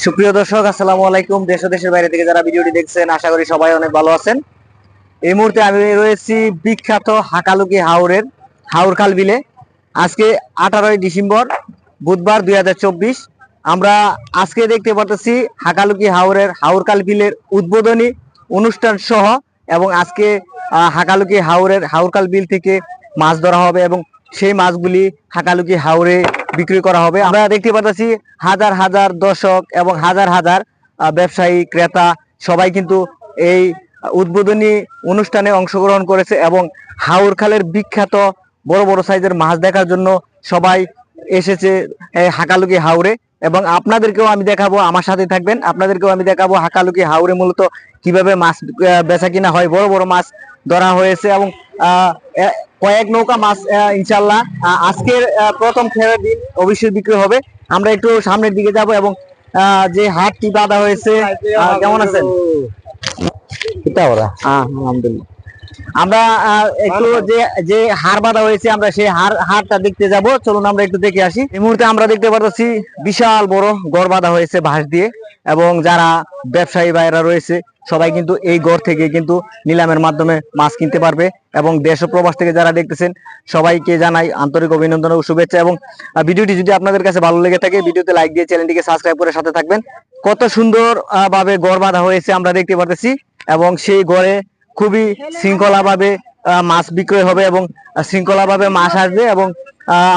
সুপ্রিয় দর্শক, আসসালামু আলাইকুম। দেশ দেশের বাইরে থেকে যারা ভিডিওটি দেখছেন, আশা করি সবাই অনেক ভালো আছেন। এই মুহূর্তে আমি রয়েছি বিখ্যাত হাকালুকি হাওরের, হাওর খাল বিলে আজকে আঠারোই ডিসেম্বর, বুধবার দু হাজার চব্বিশ। আমরা আজকে দেখতে পারতেছি হাকালুকি হাওরের, হাওর খাল বিলের উদ্বোধনী অনুষ্ঠান সহ এবং আজকে হাকালুকি হাওরের হাওরকাল বিল থেকে মাছ ধরা হবে এবং সেই মাছগুলি হাকালুকি হাওরে বিক্রি করা হবে। আমরা দেখতে পাচ্ছি হাজার হাজার দর্শক এবং হাজার হাজার ব্যবসায়ী, ক্রেতা সবাই কিন্তু এই উদ্বোধনী অনুষ্ঠানে অংশগ্রহণ করেছে এবং হাওর খালের বিখ্যাত বড় বড় সাইজের মাছ দেখার জন্য সবাই এসেছে হাকালুকি হাওরে এবং আপনাদেরকেও আমি দেখাবো, আমার সাথে থাকবেন, আপনাদেরকেও আমি দেখাবো হাকালুকি হাওরে মূলত কীভাবে মাছ বেচা কিনা হয়, বড় বড় মাছ ধরা হয়েছে এবং কয়েক নৌকা মাছ ইনশাল্লাহ আজকের প্রথম খেলার দিন অবশ্যই বিক্রি হবে। আমরা একটু সামনের দিকে যাব এবং যে হাটটি বাঁধা হয়েছে কেমন আছেন? আলহামদুলিল্লাহ। আমরা একটু যে যে হার বাঁধা হয়েছে আমরা সেই হার হারটা দেখতে যাব। চলুন আমরা একটু দেখে আসি। এই মুহূর্তে আমরা দেখতে পাচ্ছি বিশাল বড় গড় বাঁধা হয়েছে বাঁশ দিয়ে এবং যারা ব্যবসায়ী ভাইরা রয়েছে সবাই কিন্তু এই গড় থেকে কিন্তু নিলামের মাধ্যমে মাছ কিনতে পারবে এবং দেশ প্রবাস থেকে যারা দেখতেছেন, সবাইকে জানাই আন্তরিক অভিনন্দন ও শুভেচ্ছা এবং ভিডিওটি যদি আপনাদের কাছে ভালো লেগে থাকে, ভিডিওতে লাইক দিয়ে চ্যানেলটিকে সাবস্ক্রাইব করে সাথে থাকবেন। কত সুন্দর ভাবে গড় বাঁধা হয়েছে আমরা দেখতে পারতেছি এবং সেই গড়ে খুবই শৃঙ্খলা ভাবে মাছ বিক্রয় হবে এবং শৃঙ্খলা ভাবে মাছ আসবে এবং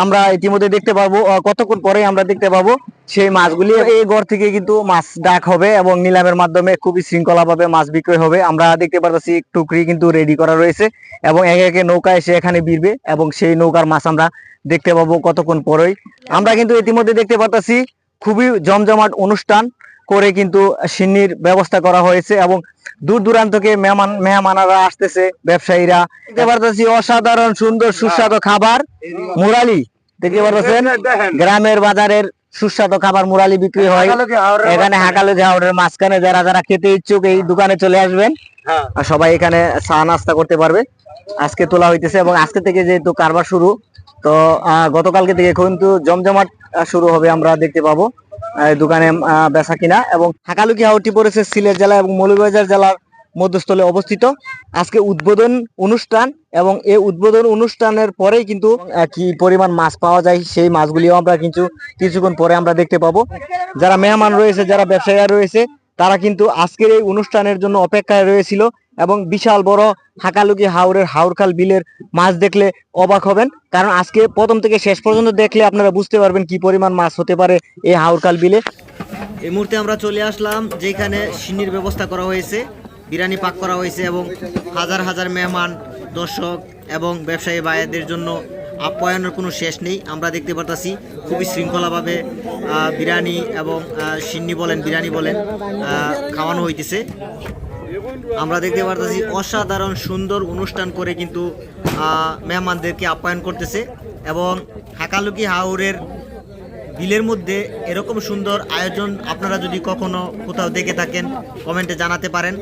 আমরা ইতিমধ্যে দেখতে পাবো কতক্ষণ পরে আমরা দেখতে পাবো সেই মাছগুলি। এই গড় থেকে কিন্তু মাছ ডাক হবে এবং নিলামের মাধ্যমে খুবই শৃঙ্খলা ভাবে মাছ বিক্রয় হবে। আমরা দেখতে পারতেছি টুকরি কিন্তু রেডি করা রয়েছে এবং একে একে নৌকা এসে এখানে বিরবে এবং সেই নৌকার মাছ আমরা দেখতে পাবো কতক্ষণ পরেই। আমরা কিন্তু ইতিমধ্যে দেখতে পারতেছি খুবই জমজমাট অনুষ্ঠান। করে কিন্তু সিন্নির ব্যবস্থা করা হয়েছে এবং দূর দূরান্ত থেকে মেহমান মেহমানারা আসতেছে ব্যবসায়ীরা। দেখতে পারতেছি অসাধারণ সুন্দর সুস্বাদু খাবার মুরালি। দেখতে পারতেছেন? গ্রামের বাজারের সুস্বাদু খাবার মুরালি বিক্রি হয়। এখানে হাকালো ঝাউরের মাঝখানে যারা যারা খেতে ইচ্ছুক এই দোকানে চলে আসবেন। আর সবাই এখানে চা নাস্তা করতে পারবে। আজকে তোলা হইতেছে এবং আজকে থেকে যেহেতু কারবার শুরু তো গতকালকে থেকে কিন্তু জমজমাট শুরু হবে আমরা দেখতে পাবো। দোকানে বেচা কিনা এবং হাকালুকি হাওটি পড়েছে সিলেট জেলা এবং মৌলভীবাজার জেলার মধ্যস্থলে অবস্থিত। আজকে উদ্বোধন অনুষ্ঠান এবং এই উদ্বোধন অনুষ্ঠানের পরেই কিন্তু কি পরিমাণ মাছ পাওয়া যায় সেই মাছগুলিও আমরা কিন্তু কিছুক্ষণ পরে আমরা দেখতে পাবো। যারা মেহমান রয়েছে, যারা ব্যবসায়ীরা রয়েছে, তারা কিন্তু আজকের এই অনুষ্ঠানের জন্য অপেক্ষায় রয়েছিল। এবং বিশাল বড় হাকালুকি হাওরের হাওরখাল বিলের মাছ দেখলে অবাক হবেন। কারণ আজকে প্রথম থেকে শেষ পর্যন্ত দেখলে আপনারা বুঝতে পারবেন কি পরিমাণ মাছ হতে পারে এই হাওরখাল বিলে। এই মুহূর্তে আমরা চলে আসলাম, যেখানে সিন্নির ব্যবস্থা করা হয়েছে, বিরিয়ানি পাক করা হয়েছে এবং হাজার হাজার মেহমান, দর্শক এবং ব্যবসায়ী ভাইদের জন্য আপ্যায়নের কোনো শেষ নেই। আমরা দেখতে পারতাছি খুবই শৃঙ্খলাভাবে বিরিয়ানি এবং সিন্নি বলেন, বিরিয়ানি বলেন খাওয়ানো হইতেছে। আমরা দেখতে পারতেছি অসাধারণ সুন্দর অনুষ্ঠান করে কিন্তু মেহমানদেরকে আপ্যায়ন করতেছে এবং হাকালুকি হাওরের বিলের মধ্যে এরকম সুন্দর আয়োজন আপনারা যদি কখনো কোথাও দেখে থাকেন, কমেন্টে জানাতে পারেন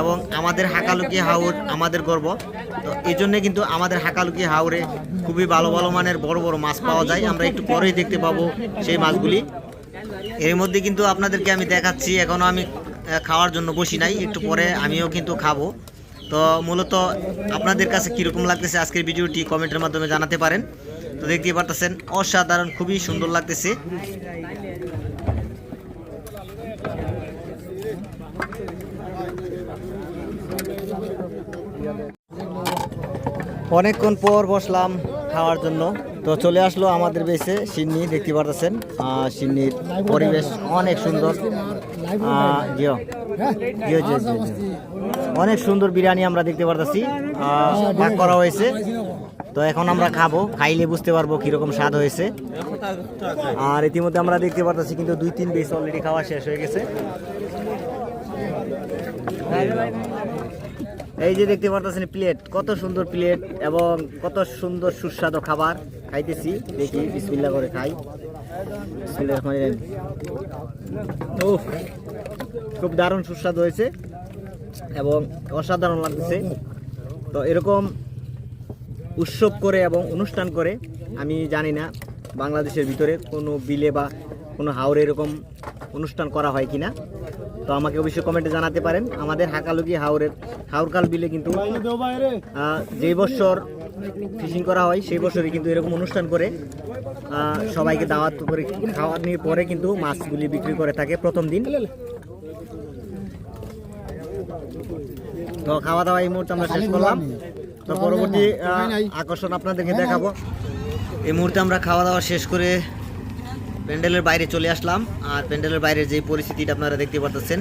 এবং আমাদের হাকালুকি হাওর আমাদের গর্ব। তো এই জন্যে কিন্তু আমাদের হাকালুকি হাওরে খুবই ভালো ভালো মানের বড় বড় মাছ পাওয়া যায়। আমরা একটু পরেই দেখতে পাবো সেই মাছগুলি। এর মধ্যে কিন্তু আপনাদেরকে আমি দেখাচ্ছি এখনও আমি খাওয়ার জন্য বসি নাই, একটু পরে আমিও কিন্তু খাব। তো মূলত আপনাদের কাছে কীরকম লাগতেছে আজকের ভিডিওটি কমেন্টের মাধ্যমে জানাতে পারেন। তো দেখতেই পারতেছেন, অসাধারণ, খুবই সুন্দর লাগতেছে। অনেকক্ষণ পর বসলাম খাওয়ার জন্য। তো চলে আসলো আমাদের বেসে সিন্নি, দেখতে পারতেছেন। সিন্নির পরিবেশ অনেক সুন্দর। জিও। জিও জিও। অনেক সুন্দর বিরিয়ানি আমরা দেখতে পারতেছি। ভাগ করা হয়েছে। তো এখন আমরা খাব। খাইলে বুঝতে পারব কীরকম স্বাদ হয়েছে। আর ইতিমধ্যে আমরা দেখতে পারতেছি কিন্তু দুই, তিন বেস অলরেডি খাওয়া শেষ হয়ে গেছে। এই যে দেখতে পারতেছেন প্লেট কত সুন্দর প্লেট এবং কত সুন্দর সুস্বাদু খাবার। খাইতেছি, দেখি বিসমিল্লা করে খাই। খুব দারুণ সুস্বাদু হয়েছে এবং অসাধারণ লাগতেছে। তো এরকম উৎসব করে এবং অনুষ্ঠান করে, আমি জানি না বাংলাদেশের ভিতরে কোনো বিলে বা কোনো হাওরে এরকম অনুষ্ঠান করা হয় কিনা। তো আমাকে অবশ্যই কমেন্টে জানাতে পারেন। আমাদের হাকালুকি হাওরের, হাওরকাল বিলে কিন্তু যেই বছর ফিশিং করা হয়, সেই বছরই কিন্তু এরকম অনুষ্ঠান করে। সবাইকে দাওয়াত করে খাওয়ানোর পরে কিন্তু মাছগুলি বিক্রি করে থাকে প্রথম দিন। তো খাওয়া দাওয়া এই মুহূর্তে আমরা শেষ করলাম। তো পরবর্তী আকর্ষণ আপনাদেরকে দেখাবো। এই মুহূর্তে আমরা খাওয়া দাওয়া শেষ করে প্যান্ডেলের বাইরে চলে আসলাম। আর প্যান্ডেলের বাইরে যে পরিস্থিতিটা আপনারা দেখতে পারতেছেন।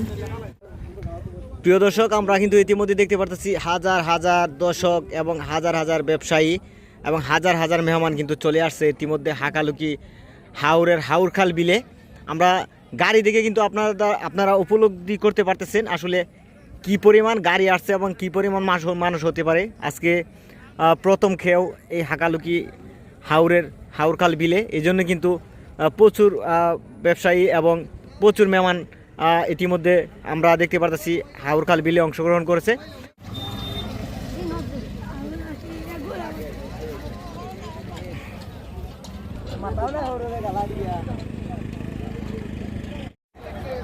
প্রিয় দর্শক, আমরা কিন্তু ইতিমধ্যে দেখতে পারতেছি হাজার হাজার দর্শক এবং হাজার হাজার ব্যবসায়ী এবং হাজার হাজার মেহমান কিন্তু চলে আসছে। ইতিমধ্যে হাকালুকি হাওরের হাউরখাল বিলে। আমরা গাড়ি দেখে কিন্তু আপনারা আপনারা উপলব্ধি করতে পারতেছেন আসলে কি পরিমাণ গাড়ি আসছে এবং কি পরিমাণ মানুষ মানুষ হতে পারে। আজকে প্রথম খেয়েও এই হাকালুকি হাওরের হাওরখাল বিলে। এই জন্য কিন্তু প্রচুর ব্যবসায়ী এবং প্রচুর মেহমান ইতিমধ্যে আমরা দেখতে পারতেছি হাওরখাল বিলে অংশগ্রহণ করেছে।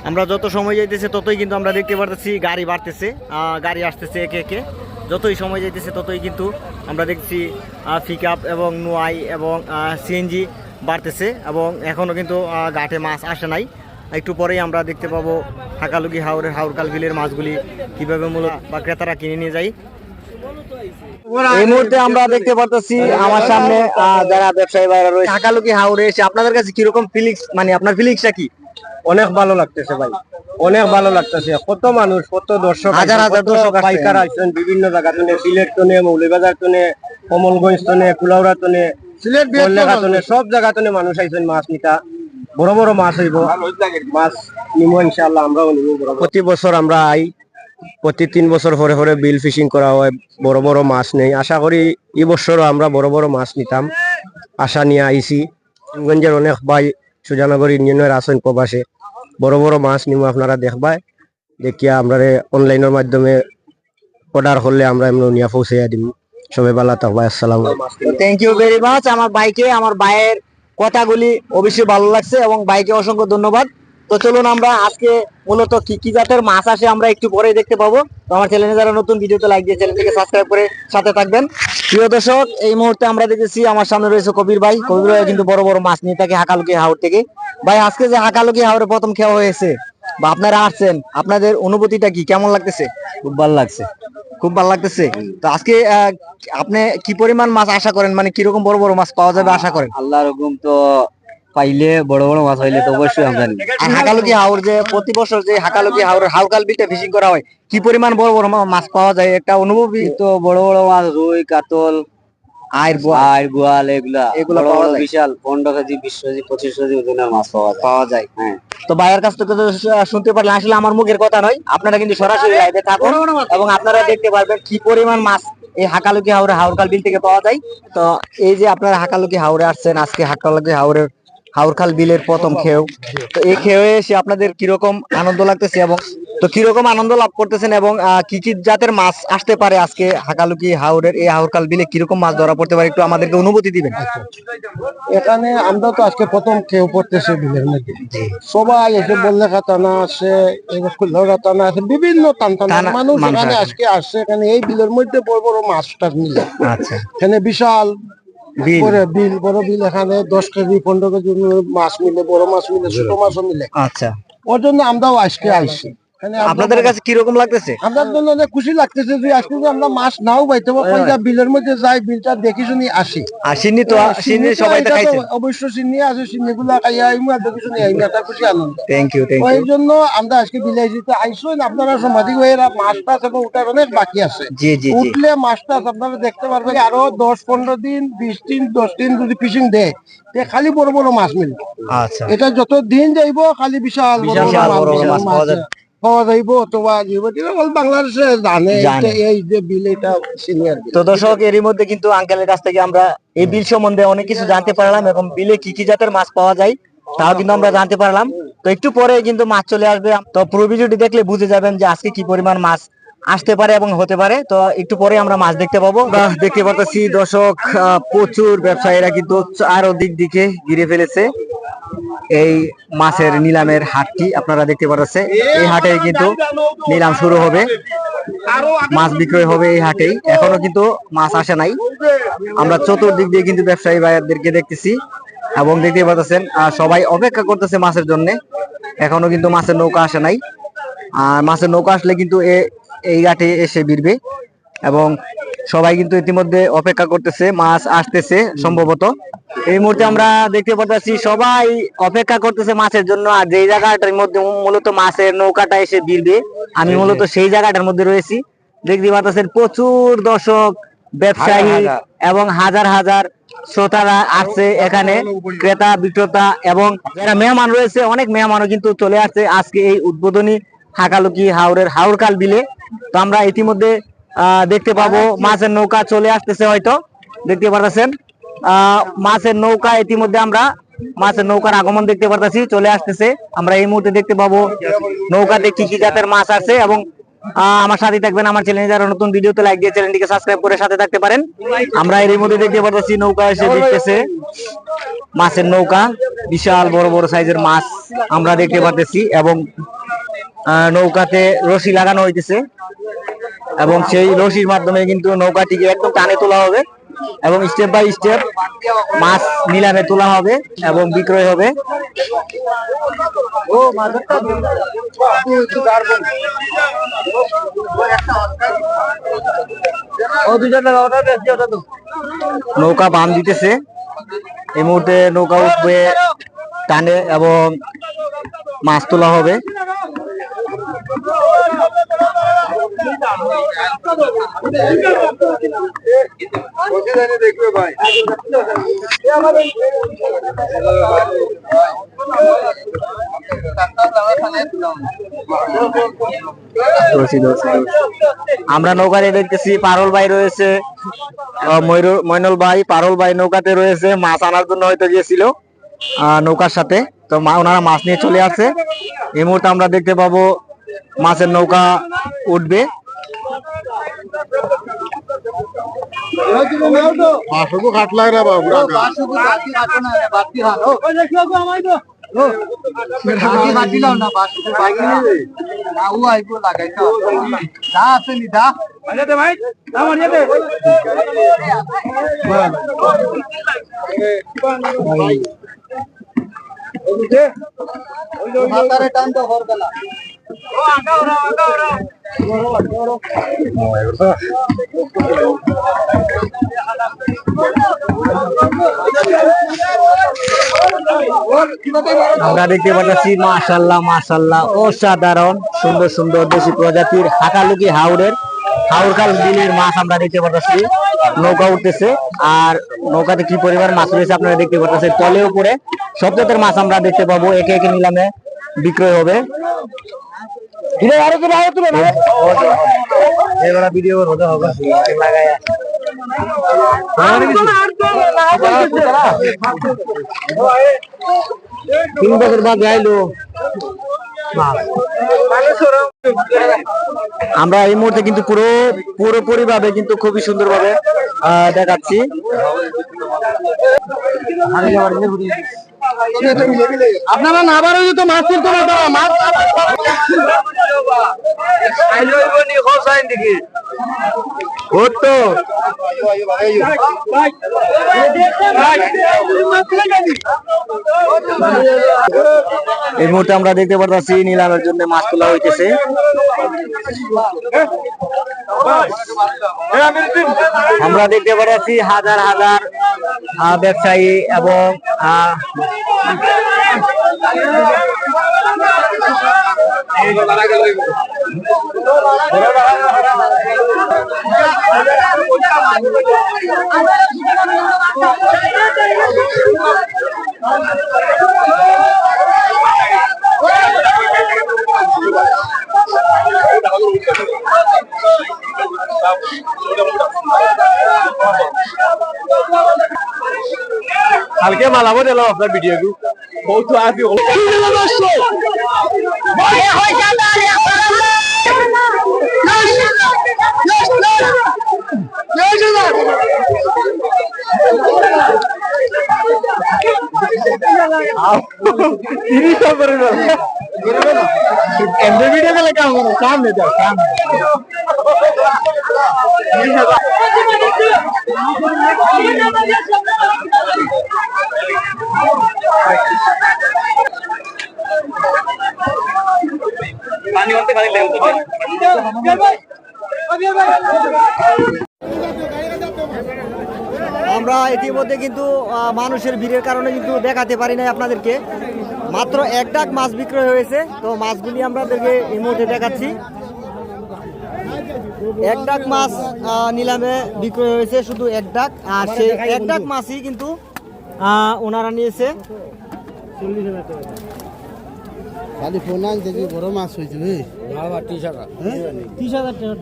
আমরা যত সময় যাইতেছে, ততই কিন্তু আমরা দেখতে পারতেছি গাড়ি বাড়তেছে গাড়ি আসতেছে একে একে। যতই সময় যাইতেছে, ততই কিন্তু আমরা দেখছি পিক আপ এবং নোয়াই এবং সিএনজি বাড়তেছে এবং এখনও কিন্তু ঘাটে মাছ আসে নাই। একটু পরেই আমরা দেখতে পাবো হাকালুকি হাওরের হাওরকাল বিলের মাছগুলি কীভাবে মূলত বা ক্রেতারা কিনে নিয়ে যায়। এই মুহূর্তে আমরা দেখতে পারতেছি আমার সামনে যারা ব্যবসায়ী ভাইরা রয়েছে। হাকালুকি হাওরে এসে আপনাদের কাছে কীরকম ফিলিংস মানে আপনার ফিলিংসটা কি? অনেক ভালো লাগতেছে ভাই। অনেক ভালো লাগতেছে। কত মানুষ কত দর্শক হাজার হাজার দর্শক পাইকার আইছেন বিভিন্ন জায়গা সিলেট টনে মৌলিবাজার টনে কমলগঞ্জ টনে কুলাউড়া টনে সিলেট টনে সব জায়গা টনে মানুষ আইছেন মাছ নিতা। বড় বড় মাছ হইব। মাছ নিমো ইনশাআল্লাহ আমরাও বড়। প্রতি বছর আমরা আই। প্রতি তিন বছর পরে পরে বিল ফিশিং করা হয়, বড় বড় মাছ নেই। আশা করি এই বছরও আমরা বড় বড় মাছ নিতাম। আশা নিয়ে আইছি। গঞ্জের অনেক ভাই সুজানগর ইউনিয়নের আছেন প্রবাসে। বড় বড় মাছ নিমো আপনারা দেখবাই। দেখিয়া আমরা অনলাইনের মাধ্যমে অর্ডার করলে আমরা এমন নিয়ে পৌঁছাইয়া দিম। সবাই ভালো থাকবা আসসালাম থ্যাংক ইউ ভেরি মাচ আমার বাইকে আমার ভাইয়ের কথাগুলি অবশ্যই ভালো লাগছে এবং বাইকে অসংখ্য ধন্যবাদ। তো চলুন আমরা আজকে মূলত কি কি জাতের মাছ আসে আমরা একটু পরেই দেখতে পাবো। তো আমার চ্যানেলে যারা নতুন ভিডিওতে লাইক দিয়ে চ্যানেলটিকে সাবস্ক্রাইব করে সাথে থাকবেন। প্রিয় দর্শক এই মুহূর্তে আমরা দেখেছি আমার সামনে রয়েছে কবির ভাই। কবির ভাই কিন্তু বড় বড় মাছ নিয়ে থাকে হাকালুকি হাওর থেকে। ভাই আজকে যে হাকালুকি হাওরে প্রথম খাওয়া হয়েছে বা আপনারা আসছেন আপনাদের অনুভূতিটা কি? কেমন লাগতেছে? খুব ভালো লাগছে। খুব ভালো লাগতেছে? তো আজকে আহ, আপনি কি পরিমাণ মাছ আশা করেন? মানে কীরকম বড় বড় মাছ পাওয়া যাবে আশা করেন? আল্লাহর হুকুম তো পাইলে বড় বড় মাছ হইলে তো অবশ্যই আমরা নিব আর হাকালুকি হাওর যে প্রতি বছর যে হাকালুকি হাওরের হাউকাল বিলটা ফিশিং করা হয় কি পরিমাণ বড় বড় মাছ পাওয়া যায় একটা অনুভবই তো বড় বড় মাছ রুই কাতল আয়ের গোয়াল এগুলা এগুলা বড় পাওয়া যায়। বিশাল পনেরো কেজি বিশ কেজি পঁচিশ কেজি ওজনের মাছ পাওয়া যায় পাওয়া যায় হ্যাঁ তো ভাইয়ের কাছ থেকে শুনতে পারলেন আসলে আমার মুখের কথা নয় আপনারা কিন্তু সরাসরি লাইভে থাকুন এবং আপনারা দেখতে পারবেন কি পরিমাণ মাছ এই হাকালুকি হাওরে হাওরখাল বিল থেকে পাওয়া যায় তো এই যে আপনারা হাকালুকি হাওরে আসছেন আজকে হাকালুকি হাওরের হাওরখাল বিলের প্রথম খেয়েও তো এই খেয়ে এসে আপনাদের কীরকম আনন্দ লাগতেছে এবং তো কীরকম আনন্দ লাভ করতেছেন এবং কি কি জাতের মাছ আসতে পারে আজকে হাকালুকি হাওরের এই হাওরখাল বিলে? কীরকম মাছ ধরা পড়তে পারে? একটু আমাদেরকে অনুভূতি দিবেন। এখানে আমরা তো আজকে প্রথম কেউ পড়তেছে বিলের মধ্যে। সবাই এসে বললে খাতানা আছে খাতানা আছে বিভিন্ন মানুষ এখানে আজকে আসছে এখানে এই বিলের মধ্যে বড় বড় মাছটা মিলে। আচ্ছা। এখানে বিশাল বিল। করে বিল বড় বিল এখানে দশ কেজি পনেরো কেজি মাছ মিলে বড় মাছ মিলে ছোট মাছও মিলে। আচ্ছা। ওর জন্য আমরাও আজকে আমরা- আপনাদের কাছে কীরকম লাগতেছে? আমার জন্য অনেক খুশি লাগতেছে যে আজকে আমরা মাছ নাও পাইতে পারব হ্যাঁ। বিলের মধ্যে যাই বিলটা দেখি শুনি আসি। আর সিন্নি তো সিন্নি সবাই তো খাইছেন অবশ্য সিন্নি আছে সিন্নি গুলা খাইয়া আইমু আর দেখি শুনি আইমু এটা খুশি আনন্দ। থ্যাংক ইউ থ্যাংক ইউ ওই জন্য আমরা আজকে বিলাইজিতে আইসুন আপনারা সমাধি হয়ে মাছ টাছ এবং উঠার অনেক বাকি আছে। জি জি উঠলে মাছ টাছ আপনারা দেখতে পারবেন আরও দশ পনেরো দিন বিশ দিন দশ দিন যদি ফিশিং দেয় তে খালি বড় বড় মাছ মিলবে। আচ্ছা। এটা যত দিন যাইবো খালি বিশাল বড় বড় মাছ পাওয়া যাবে। পাওয়া যাইব অথবা বাংলাদেশে জানে জানে। এই যে বিল এটা সিনিয়র তো দর্শক এরই মধ্যে কিন্তু আঙ্কেলের কাছ থেকে আমরা এই বিল সম্বন্ধে অনেক কিছু জানতে পারলাম এবং বিলে কি কি জাতের মাছ পাওয়া যায় তাও কিন্তু আমরা জানতে পারলাম। তো একটু পরে কিন্তু মাছ চলে আসবে। তো পুরো ভিডিওটি দেখলে বুঝে যাবেন যে আজকে কি পরিমাণ মাছ আসতে পারে এবং হতে পারে। তো একটু পরে আমরা মাছ দেখতে পাবো। দেখতে পাচ্ছি দর্শক আহ, প্রচুর ব্যবসায়ীরা কিন্তু আরও দিক দিকে ঘিরে ফেলেছে। এই মাছের নিলামের হাটটি আপনারা দেখতে পাচ্ছেন এই হাটে কিন্তু নিলাম শুরু হবে। মাছ বিক্রয় হবে এই হাটেই। এখনও কিন্তু মাছ আসে নাই। আমরা চতুর্দিক দিয়ে কিন্তু ব্যবসায়ী ভাইয়াদেরকে দেখতেছি এবং দেখতে পাচ্ছেন সবাই অপেক্ষা করতেছে মাছের জন্য। এখনও কিন্তু মাছের নৌকা আসে নাই। আর মাছের নৌকা আসলে কিন্তু এই ঘাটে এসে ভিড়বে। এবং সবাই কিন্তু ইতিমধ্যে অপেক্ষা করতেছে মাছ আসতেছে সম্ভবত। এই মুহূর্তে আমরা দেখতে পাচ্ছি সবাই অপেক্ষা করতেছে মাছের জন্য আর যেই জায়গাটার মধ্যে মূলত মাছের নৌকাটা এসে ভিড়বে আমি মূলত সেই জায়গাটার মধ্যে রয়েছি। দেখতে পাচ্ছেন প্রচুর দর্শক ব্যবসায়ী। এবং হাজার হাজার শ্রোতারা আসছে এখানে ক্রেতা বিক্রেতা এবং যারা মেহমান রয়েছে অনেক মেহমানও কিন্তু চলে আসছে। আজকে এই উদ্বোধনী হাকালুকি হাওড়ের হাওড়কাল বিলে। তো আমরা ইতিমধ্যে দেখতে পাবো মাছের নৌকা চলে আসতেছে হয়তো। দেখতে পারতেছেন? আহ, মাছের নৌকা ইতিমধ্যে আমরা মাছের নৌকার আগমন দেখতে পারতেছি চলে আসতেছে। আমরা এই মুহূর্তে দেখতে পাবো নৌকাতে কি কি জাতের মাছ আছে এবং আমার সাথে থাকবেন আমার চ্যানেলে যারা নতুন ভিডিওতে লাইক দিয়ে চ্যানেলটিকে সাবস্ক্রাইব করে সাথে থাকতে পারেন। আমরা এর মধ্যে দেখতে পারতেছি নৌকা এসে দেখতেছে। মাছের নৌকা বিশাল বড় বড় সাইজের মাছ আমরা দেখতে পারতেছি এবং আহ, নৌকাতে রশি লাগানো হইতেছে। এবং সেই রশির মাধ্যমে কিন্তু নৌকাটিকে একদম টানে তোলা হবে এবং স্টেপ বাই স্টেপ মাছ নিলামে তোলা হবে এবং বিক্রয় হবে। নৌকা বাম দিতেছে। এই মুহূর্তে নৌকা উঠবে টানে এবং মাছ তোলা হবে। দেখবে ভাই। আমরা নৌকাতে দেখতেছি পারল ভাই রয়েছে মইনুল ভাই, পারল ভাই নৌকাতে রয়েছে, মাছ আনার জন্য হয়তো গিয়েছিল নৌকার সাথে তো ওনারা মাছ নিয়ে চলে আসে এই মুহূর্তে আমরা দেখতে পাবো মাছের নৌকা উঠবে। পাঁচশো খাট লাগে না বাবু আমরা দেখতে পাচ্ছি মাশাল্লাহ মাশাল্লাহ অসাধারণ, সুন্দর সুন্দর দেশি প্রজাতির হাকালুকি হাওড়ের হাওড়কাল বিলের মাছ আমরা দেখতে পাচ্ছি। নৌকা উঠতেছে, আর নৌকাতে কি পরিমাণ মাছ রয়েছে আপনারা দেখতে পাচ্ছেন। তলে উপরে সব জাতের মাছ আমরা দেখতে পাবো, একে একে নিলামে বিক্রয় হবে। এবার ভিডিও হতে হবে। লাগায় তিন বছর বাদ গাইলো আমরা এই মুহূর্তে কিন্তু পুরো পুরোপুরি ভাবে কিন্তু খুবই সুন্দর ভাবে দেখাচ্ছি। আপনারা না বারো তো মাছ কিনতে না মাছ হতো এই মুহূর্তে আমরা দেখতে পারতেছি নিলামের জন্য মাছ তোলা হইতেছে। আমরা দেখতে পারতেছি হাজার হাজার ব্যবসায়ী এবং কালকে মালাবো দিলাম আপনার ভিডিও বহুত আদি এমনি ভিডিও গেলে কেমন করো সামনে যাও সামনে। আমরা ইতিমধ্যে কিন্তু মানুষের ভিড়ের কারণে কিন্তু দেখাতে পারি নাই আপনাদেরকে। মাত্র এক ডাক মাছ বিক্রয় হয়েছে, তো মাছগুলি আপনাদেরকে এই মুহূর্তে দেখাচ্ছি। এক ডাক মাছ নিলামে বিক্রয় হয়েছে, শুধু এক ডাক, আর সেই এক ডাক মাছই কিন্তু ওনারা নিয়েছে। খালি ফোন আন দেখি বড় মাছ হয়েছে রে ত্রিশ হাজার। টাকা।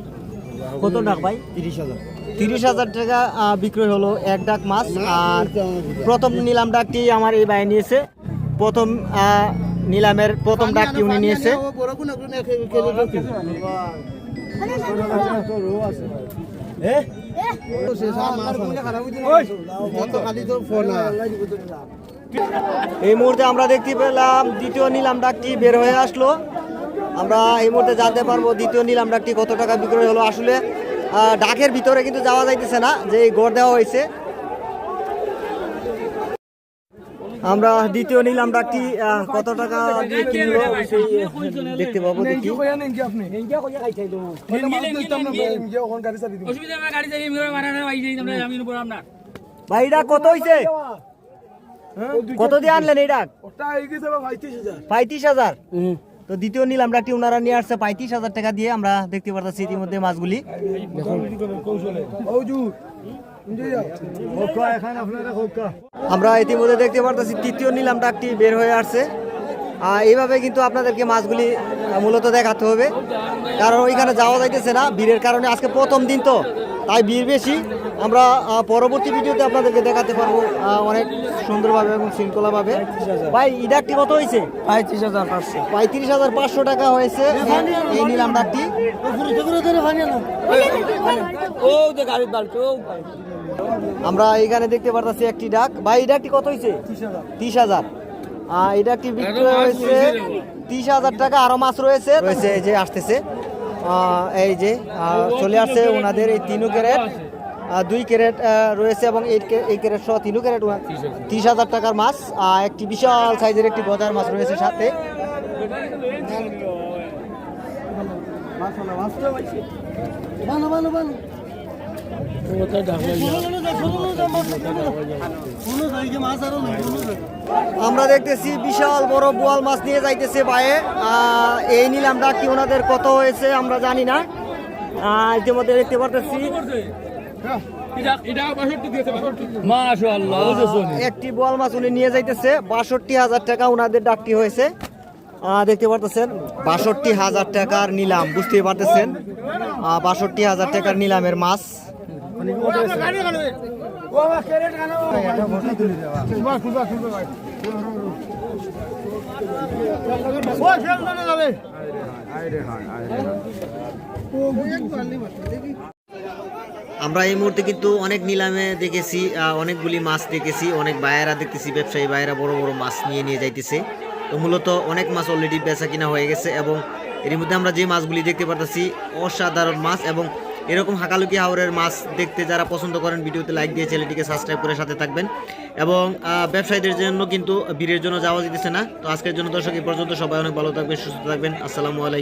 কত ডাক ভাই? তিরিশ হাজার। তিরিশ হাজার টাকা বিক্রয় হলো এক ডাক মাছ। আর প্রথম নিলাম ডাকটি আমার এই ভাই নিয়েছে। প্রথম নিলামের প্রথম ডাকটি উনি নিয়েছে। এই মুহূর্তে আমরা দেখতে পেলাম দ্বিতীয় নিলাম ডাকটি বের হয়ে আসলো। আমরা এই মুহূর্তে জানতে পারব দ্বিতীয় নিলাম ডাকটি কত টাকা বিক্রয় হলো। আসলে ডাকের ভিতরে কিন্তু যাওয়া যাইতেছে না, যে গড় দেওয়া হয়েছে। আমরা দ্বিতীয় নিলাম ডাকটি আহ, কত টাকা দিয়ে সেই দেখতে পাবো দেখি। ভাই আমরা? এটা কত হয়েছে কত দিয়ে আনলেন এই ডাক পঁয়ত্রিশ হাজার। তো দ্বিতীয় নিলাম ডাকটি ওনারা নিয়ে আসছে পঁয়ত্রিশ হাজার টাকা দিয়ে? আমরা দেখতে পারতেছি ইতিমধ্যে মাছগুলি। আমরা ইতিমধ্যে দেখতে পারতেছি, তৃতীয় নিলাম ডাকটি বের হয়ে আসছে। এইভাবে কিন্তু আপনাদেরকে মাছগুলি মূলত দেখাতে হবে। কারণ ওইখানে যাওয়া যাইতেছে না, ভিড়ের কারণে আজকে প্রথম দিন তো, তাই ভিড় বেশি। আমরা পরবর্তী ভিডিওতে আপনাদেরকে দেখাতে পারব অনেক সুন্দরভাবে এবং শৃঙ্খলাভাবে। ভাই, এই ডাকটি কত হয়েছে? পঁয়ত্রিশ হাজার পাঁচশো। পঁয়ত্রিশ হাজার পাঁচশো টাকা হয়েছে এই নিলাম ডাকটি। ও। আমরা এখানে দেখতে পারতেছি একটি ডাক। ভাই এই ডাকটি কত হয়েছে তিরিশ হাজার। আহ, এই ডাকটি বিক্রয় হয়েছে তিরিশ হাজার টাকা আরও মাছ রয়েছে। রয়েছে এই যে আসতেছে। আহ, এই যে আহ, চলে আসছে ওনাদের এই তিনু ক্যারেট। আহ, দুই ক্যারেট আহ, রয়েছে এবং এই এই ক্যারেট সহ তিনু ক্যারেট তিরিশ হাজার টাকার মাছ। আহ, একটি বিশাল সাইজের একটি গজার মাছ রয়েছে সাথে। আমরা দেখতেছি বিশাল বড় বোয়াল মাছ নিয়ে যাইতেছে বায়ে। এই নিলাম ডাকটি ওনাদের কত হয়েছে আমরা জানি না। ইতিমধ্যে দেখতে পারতেছি। একটি বোয়াল মাছ উনি নিয়ে যাইতেছে। বাষট্টি হাজার টাকা ওনাদের ডাকটি হয়েছে। আহ, দেখতে পারতেছেন? বাষট্টি হাজার টাকার নিলাম বুঝতেই পারতেছেন। বাষট্টি হাজার টাকার নিলামের মাছ। আমরা এই মুহূর্তে কিন্তু অনেক নিলামে দেখেছি অনেকগুলি মাছ দেখেছি অনেক বায়েরা দেখতেছি ব্যবসায়ী বায়েরা বড় বড় মাছ নিয়ে নিয়ে যাইতেছে। তো মূলত অনেক মাছ অলরেডি বেচা কিনা হয়ে গেছে এবং এর মধ্যে আমরা যে মাছগুলি দেখতে পারতেছি অসাধারণ মাছ এবং এরকম হাঁকালুকি হাওরের মাছ দেখতে যারা পছন্দ করেন, ভিডিওতে লাইক দিয়ে চ্যানেলটিকে সাবস্ক্রাইব করে সাথে থাকবেন। এবং ব্যবসায়ীদের জন্য কিন্তু ভিড়ের জন্য যাওয়া যেতেছে না। তো আজকের জন্য দর্শক, এই পর্যন্ত সবাই অনেক ভালো থাকবেন, সুস্থ থাকবেন। আসসালামু আলাইকুম।